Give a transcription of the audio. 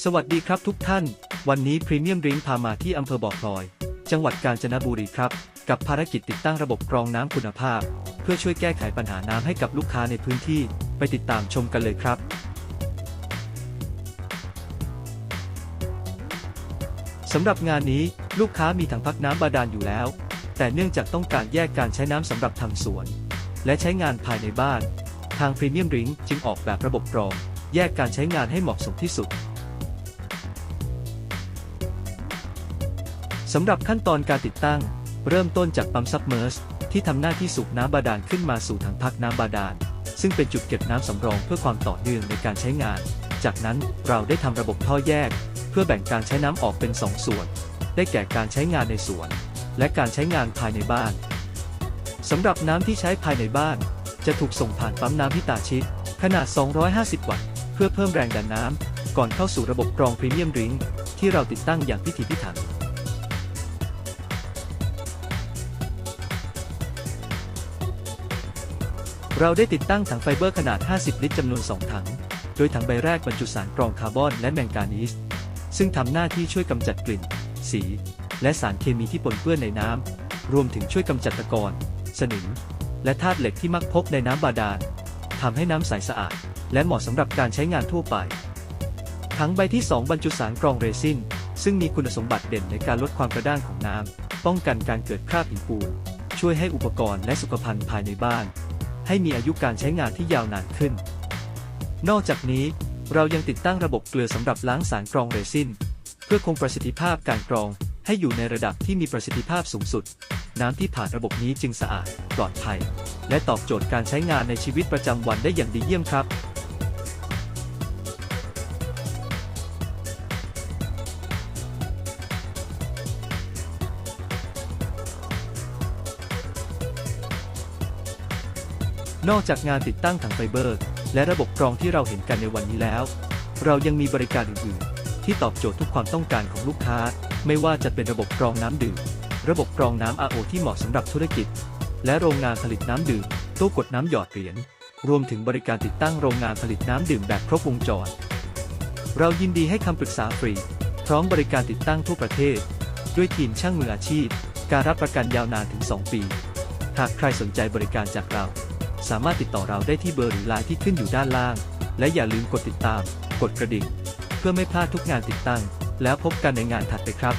สวัสดีครับทุกท่าน วันนี้พรีเมียมริงพามาที่อำเภอบ่อพลอย จังหวัดกาญจนบุรีครับ กับภารกิจติดตั้งระบบกรองน้ำคุณภาพ เพื่อช่วยแก้ไขปัญหาน้ำให้กับลูกค้าในพื้นที่ ไปติดตามชมกันเลยครับ สำหรับงานนี้ลูกค้ามีถังพักน้ำบาดาลอยู่แล้ว แต่เนื่องจากต้องการแยกการใช้น้ำสำหรับทำสวน และใช้งานภายในบ้าน ทางพรีเมียมริงจึงออกแบบระบบกรอง แยกการใช้งานให้เหมาะสมที่สุด สำหรับขั้นตอนการติดตั้ง เริ่มต้นจากปั๊มซับเมอร์สที่ทำหน้าที่สูบน้ำบาดาลขึ้นมาสู่ถังพักน้ำบาดาล ซึ่งเป็นจุดเก็บน้ำสำรองเพื่อความต่อเนื่องในการใช้งาน จากนั้นเราได้ทำระบบท่อแยก เพื่อแบ่งการใช้น้ำออกเป็น 2 ส่วน ได้แก่การใช้งานในสวน และการใช้งานภายในบ้านสำหรับน้ำที่ใช้ภายในบ้าน จะถูกส่งผ่านปั๊มน้ำพิตาชิขนาด 250 วัตต์ เพื่อเพิ่มแรงดันน้ำก่อนเข้าสู่ระบบกรองพรีเมียมริงที่เราติดตั้งอย่างพิถีพิถัน เราได้ติดตั้งถังไฟเบอร์ขนาด 50 ลิตรจำนวน 2 ถัง โดยถังใบแรกบรรจุสารกรองคาร์บอนและแมงกานีส ซึ่งทำหน้าที่ช่วยกำจัดกลิ่น สี และสารเคมีที่ปนเปื้อนในน้ำ รวมถึงช่วยกำจัดตะกอน สนิม และธาตุเหล็กที่มักพบในน้ำบาดาลทำให้น้ำใสสะอาด และเหมาะสำหรับการใช้งานทั่วไป ถังใบที่ 2 บรรจุสารกรองเรซิน ซึ่งมีคุณสมบัติเด่นในการลดความกระด้างของน้ำ ป้องกันการเกิดคราบหินปูน ช่วยให้อุปกรณ์และสุขภัณฑ์ภายในบ้าน ให้มีอายุการใช้งานที่ยาวนานขึ้น นอกจากนี้ เรายังติดตั้งระบบเกลือสำหรับล้างสารกรองเรซินเพื่อคงประสิทธิภาพการกรองให้อยู่ในระดับที่มีประสิทธิภาพสูงสุด น้ำที่ผ่านระบบนี้จึงสะอาด ปลอดภัย และตอบโจทย์การใช้งานในชีวิตประจำวันได้อย่างดีเยี่ยมครับ นอกจากงานติดตั้งถังไฟเบอร์ และระบบกรองที่เราเห็นกันในวันนี้แล้ว เรายังมีบริการอื่นๆ ที่ตอบโจทย์ทุกความต้องการของลูกค้า ไม่ว่าจะเป็นระบบกรองน้ำดื่ม ระบบกรองน้ำ RO ที่เหมาะสำหรับธุรกิจ และโรงงานผลิตน้ำดื่มตู้กดน้ำหยอดเหรียญ รวมถึงบริการติดตั้งโรงงานผลิตน้ำดื่มแบบครบวงจร เรายินดีให้คำปรึกษาฟรี พร้อมบริการติดตั้งทั่วประเทศ ด้วยทีมช่างมืออาชีพ การรับประกันยาวนานถึง 2 ปี หากใครสนใจบริการจากเรา สามารถติดต่อเราได้ที่เบอร์หรือไลน์ที่ขึ้นอยู่ด้านล่าง และอย่าลืมกดติดตาม กดกระดิ่ง เพื่อไม่พลาดทุกงานติดตั้ง แล้วพบกันในงานถัดไปครับ